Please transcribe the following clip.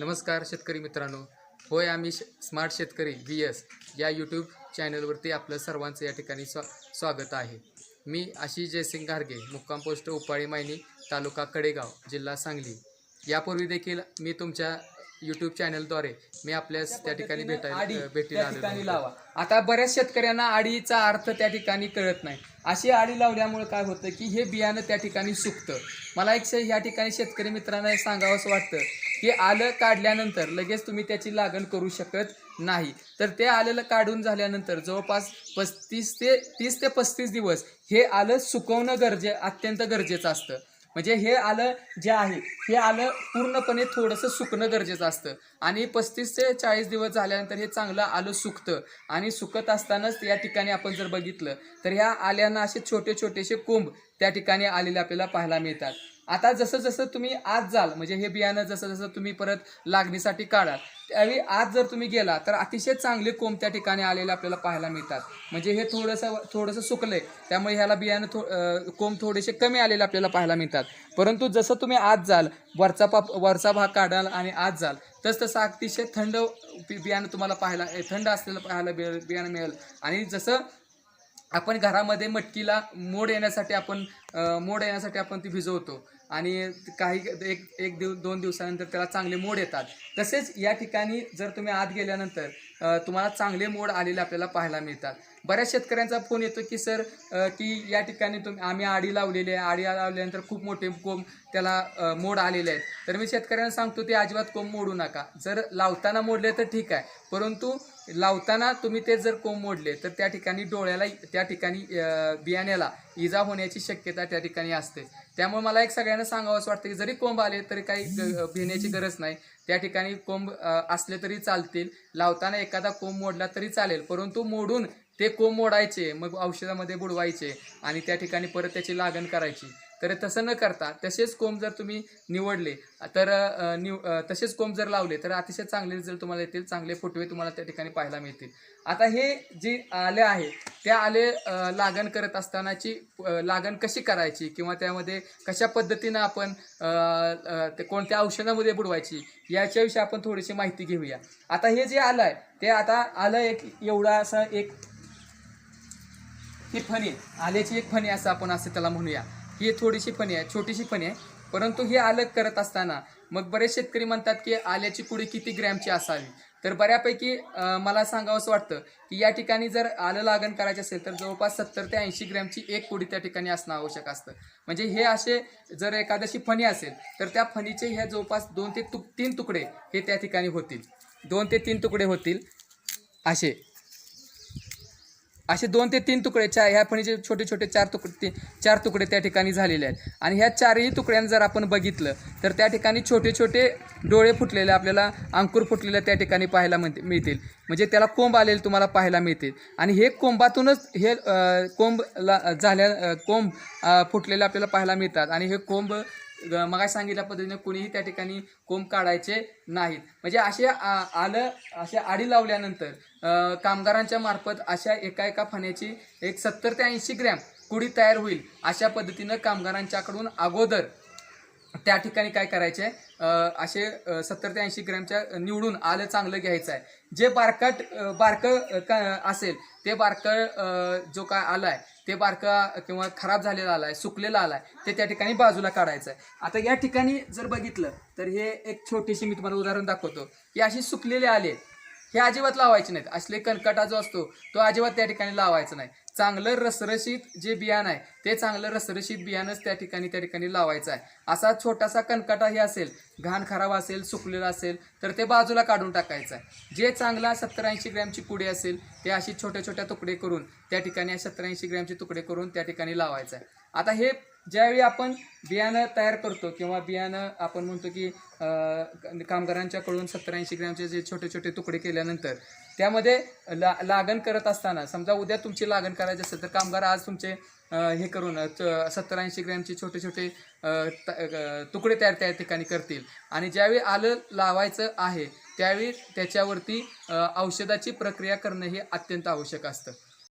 नमस्कार शेतकरी मित्रांनो. होय आम्ही श स्मार्ट शेतकरी व्ही एस या यूट्यूब चॅनलवरती आपलं सर्वांचं या ठिकाणी स्वा स्वागत आहे. मी आशिष जयसिंग घारगे मुक्काम पोस्ट उपाळी मायनी तालुका कडेगाव जिल्हा सांगली. यापूर्वी देखील मी तुमच्या यूट्यूब चॅनलद्वारे मी आपल्यास त्या ठिकाणी भेटायला भेटीला ठिकाणी होतो. लावा. आता बऱ्याच शेतकऱ्यांना आडीचा अर्थ त्या ठिकाणी कळत नाही. अशी आडी लावल्यामुळे काय होतं की हे बियाणं त्या ठिकाणी सुकतं. मला एक या ठिकाणी शेतकरी मित्रांना सांगावंसं वाटतं ते आलं काढल्यानंतर लगेच तुम्ही त्याची लागण करू शकत नाही. तर ते आलेलं काढून झाल्यानंतर जवळपास पस्तीस ते तीस ते पस्तीस दिवस हे आलं सुकवणं गरजे अत्यंत गरजेचं असतं. म्हणजे हे आलं जे आहे हे आलं पूर्णपणे थोडंसं सुकणं गरजेचं असतं. आणि पस्तीस ते चाळीस दिवस झाल्यानंतर हे चांगलं आलं सुकतं. आणि सुकत असतानाच या ठिकाणी आपण जर बघितलं तर ह्या आल्यांना असे छोटे छोटेसे कोंब त्या ठिकाणी आलेले आपल्याला पाहायला मिळतात. आता जसं जसं तुम्ही आज जाल म्हणजे हे बियाणं जसं जसं तुम्ही परत लागणीसाठी काढाल त्यावेळी आज जर तुम्ही गेला तर अतिशय चांगले कोंब त्या ठिकाणी आलेले आपल्याला पाहायला मिळतात. म्हणजे हे थोडंसं थोडंसं सुकलंय त्यामुळे ह्याला बियाणं थो कोंब थोडेसे कमी आलेले आपल्याला पाहायला मिळतात. परंतु जसं तुम्ही आज जाल वरचा पाप वरचा भाग काढाल आणि आज जाल तस तसं अतिशय थंड बियाणं तुम्हाला पाहायला थंड असलेलं पाहायला बियाणं मिळेल. आणि जसं आपण घरामध्ये मटकीला मोड येण्यासाठी आपण मोड येण्यासाठी आपण ती भिजवतो. आणि काही एक एक दिव दोन दिवसानंतर त्याला चांगले मोड येतात. तसेच या ठिकाणी जर तुम्ही आत गेल्यानंतर तुम्हाला चांगले मोड आलेले आपल्याला पाहायला मिळतात. बऱ्याच शेतकऱ्यांचा फोन येतो की सर की या ठिकाणी तुम्ही आम्ही आडी लावलेली आहे. आडी लावल्यानंतर खूप मोठे कोंब त्याला मोड आलेले आहेत. तर मी शेतकऱ्यांना सांगतो ते अजिबात कोंब मोडू नका. जर लावताना मोडले तर ठीक आहे. परंतु लावताना तुम्ही ते जर कोंब मोडले तर त्या ठिकाणी डोळ्याला त्या ठिकाणी बियाण्याला इजा होण्याची शक्यता त्या ठिकाणी असते. त्यामुळे मला एक सगळ्यांना सांगावंसं वाटतं की जरी कोंब आले तरी काही भिण्याची गरज नाही. त्या ठिकाणी कोंब असले तरी चालतील. लावताना एखादा कोंब मोडला तरी चालेल. परंतु मोडून ते कोंब मोडायचे मग औषधामध्ये बुडवायचे आणि त्या ठिकाणी परत त्याची लागण करायची. तर तसं न करता तसेच कोंब जर तुम्ही निवडले तर निव तसेच कोंब जर लावले तर अतिशय चांगले रिझल्ट तुम्हाला येतील चांगले फुटवे तुम्हाला त्या ठिकाणी पाहायला मिळतील. आता हे जे आले आहे त्या आले लागण करत असतानाची लागण कशी करायची किंवा त्यामध्ये कशा पद्धतीनं आपण ते कोणत्या औषधामध्ये बुडवायची याच्याविषयी आपण थोडीशी माहिती घेऊया. आता हे जे आलं आहे ते आता आलं एक एवढा असा एक ही फणी आल्याची एक फणी असं आपण असं त्याला म्हणूया. ही थोडीशी फणी आहे छोटीशी फणी आहे. परंतु हे आलं करत असताना मग बरेच शेतकरी म्हणतात की आल्याची कुडी किती ग्रॅमची असावी? तर बऱ्यापैकी मला सांगावंसं वाटतं की या ठिकाणी जर आलं लागण करायचं असेल तर जवळपास सत्तर ते ऐंशी ग्रॅमची एक कुडी त्या ठिकाणी असणं आवश्यक असतं. म्हणजे हे असे जर एखाद्याशी फणी असेल तर त्या फणीचे ह्या जवळपास दोन ते तु तीन तुकडे हे त्या ठिकाणी होतील. दोन ते तीन तुकडे होतील असे. असे दोन ते तीन तुकडे चार ह्या फणीचे छोटे छोटे चार तुकडे ते चार तुकडे त्या ठिकाणी झालेले आहेत. आणि ह्या चारही तुकड्यांना जर आपण बघितलं तर त्या ठिकाणी छोटे छोटे डोळे फुटलेले आपल्याला अंकुर फुटलेले त्या ठिकाणी पाहायला म्हणते मिळतील. म्हणजे त्याला कोंब आलेले तुम्हाला पाहायला मिळतील. आणि हे कोंबातूनच हे कोंबला कोंब झाल्या कोंब फुटलेले आपल्याला पाहायला मिळतात. आणि हे कोंब मग सांगितल्या पद्धतीने कुणीही त्या ठिकाणी कोंब काढायचे नाहीत. म्हणजे असे आलं अशा आडी लावल्यानंतर कामगारांच्या मार्फत अशा एका एका फण्याची एक सत्तर ते ऐंशी ग्रॅम कुडी तयार होईल अशा पद्धतीनं कामगारांच्याकडून अगोदर त्या ठिकाणी काय करायचे असे सत्तर ते ऐंशी ग्रॅमच्या निवडून आलं चांगलं घ्यायचं आहे. जे बारकट अ, बारकं असेल ते बारकं जो काय आलं आहे ते बारका किंवा खराब झालेला आलाय सुकलेला आलाय ते त्या ठिकाणी बाजूला काढायचं आहे आता या ठिकाणी जर बघितलं तर हे एक छोटीशी मी तुम्हाला उदाहरण दाखवतो. की अशी सुकलेले आले हे अजिबात लावायचे नाहीत. असले कणकटा जो असतो तो अजिबात त्या ठिकाणी लावायचा नाही. चांगलं रसरशीत जे बियाणं आहे ते चांगलं रसरशीत बियाणंच त्या ठिकाणी त्या ठिकाणी लावायचं आहे. असा छोटासा कणकटाही असेल घाण खराब असेल सुकलेला असेल तर ते बाजूला काढून टाकायचं आहे. जे चांगला सत्तर ऐंशी ग्रॅमची कुडी असेल ते अशी छोट्या छोट्या तुकडे करून त्या ठिकाणी सत्तर ऐंशी ग्रॅमचे तुकडे करून त्या ठिकाणी लावायचं आहे. आता हे ज्यावेळी आपण बियाणं तयार करतो किंवा बियाणं आपण म्हणतो की कामगारांच्याकडून सत्तर ऐंशी ग्रॅमचे जे छोटे छोटे तुकडे केल्यानंतर त्यामध्ये ला लागण करत असताना समजा उद्या तुमची लागण करायची असेल तर कामगार आज तुमचे हे करून सत्तर ऐंशी ग्रॅमचे छोटे छोटे त- तुकडे तयार त्या ठिकाणी करतील. आणि ज्यावेळी आलं लावायचं आहे त्यावेळी त्याच्यावरती औषधाची प्रक्रिया करणं हे अत्यंत आवश्यक असतं.